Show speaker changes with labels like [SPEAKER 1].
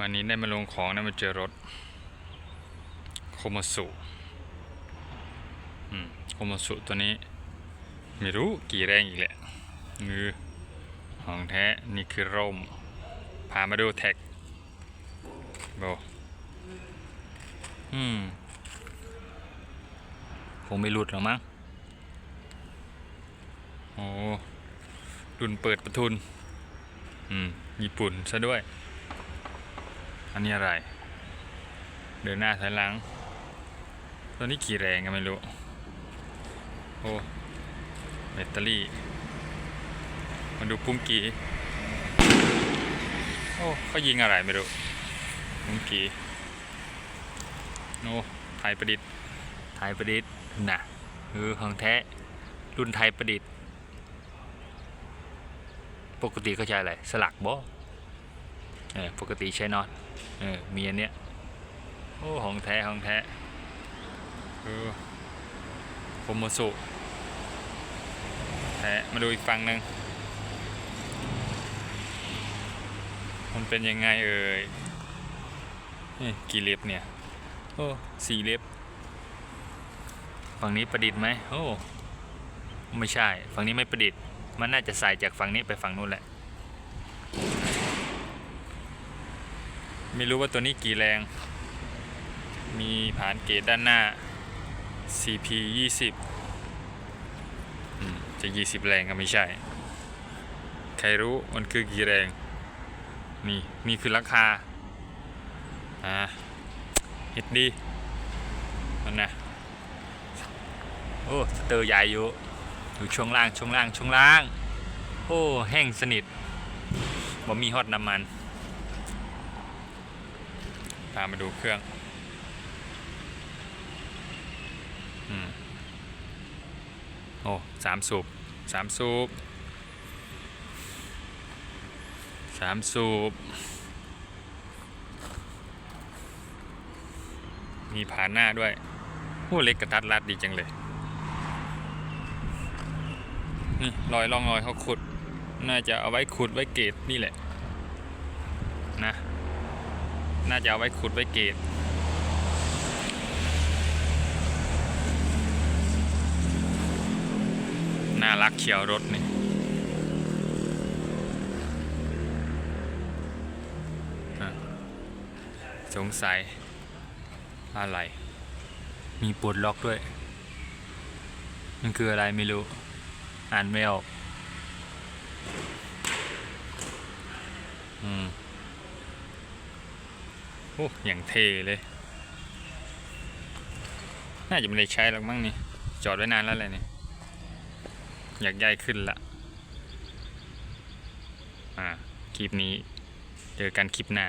[SPEAKER 1] วันนี้ได้มาลงของนะมาเจอรถ โคมาสุอืมโคมาสุตัวนี้ ไม่รู้กี่แรงอีกแหละงือของแท้ นี่คือร่ม พามาดูแท็กโบอืมคงไม่หลุดหรอกมั้งโอ้รุ่นเปิดประทุน อืม ญี่ปุ่นซะด้วย อันนี้อะไร เดินหน้าถอยหลัง ตัวนี้กี่แรงก็ไม่รู้ โอ้แบตเตอรี่ มาดูปุ่มกีโอ้เขายิงอะไรไม่รู้ปุ่มกีโอ้ไทยประดิษฐ์ไทยประดิษฐ์นะคือของแท้รุ่นไทยประดิษฐ์ ปกติเขาใช้อะไร สลักบ่ เออปกติใช้น็อตเออมีอันเนี้ยโอ้ของแท้ของแท้คือโคโมสุแท้มาดูอีกฝั่งหนึ่งมันเป็นยังไงเอ่ยกี่เล็บเนี่ย โอ้สี่เล็บ ฝั่งนี้ประดิษฐ์ไหมโอ้ ไม่ใช่ ฝั่งนี้ไม่ประดิษฐ์ มันน่าจะใส่จากฝั่งนี้ไปฝั่งนู้นแหละ ไม่รู้ว่าตัวนี้กี่แรง มีฐานเกตด้านหน้า CP 20จะ 20 แรงก็ไม่ใช่ ใครรู้มันคือกี่แรง นี่ นี่คือราคา อ่าเฮ็ดดีมันนะ โอ้สเตอร์ใหญ่อยู่อยู่ช่วงล่าง ช่วงล่าง ช่วงล่าง โอ้ แห้งสนิทบ่มีฮอตน้ำมัน พามาดูเครื่องอืมโอ้สามสูบสามสูบสามสูบ มีผ่านหน้าด้วยโอ้เล็กกระทัดรัดดีจังเลย นี่รอยร่องรอยเขาขุด น่าจะเอาไว้ขุดไว้เกตนี่แหละ นะ น่าจะเอาไว้ขุดไว้เกตน่ารักเขียวรถนี่สงสัย อะไร มีปลดล็อกด้วย มันคืออะไรไม่รู้ อ่านไม่ออก อืม โอ้อย่างเทเลย น่าจะไม่ได้ใช้หรอกมั้งนี่ จอดไว้นานแล้วแหละนี่ อยากย้ายขึ้นละอ่า คลิปนี้ เจอกันคลิปหน้า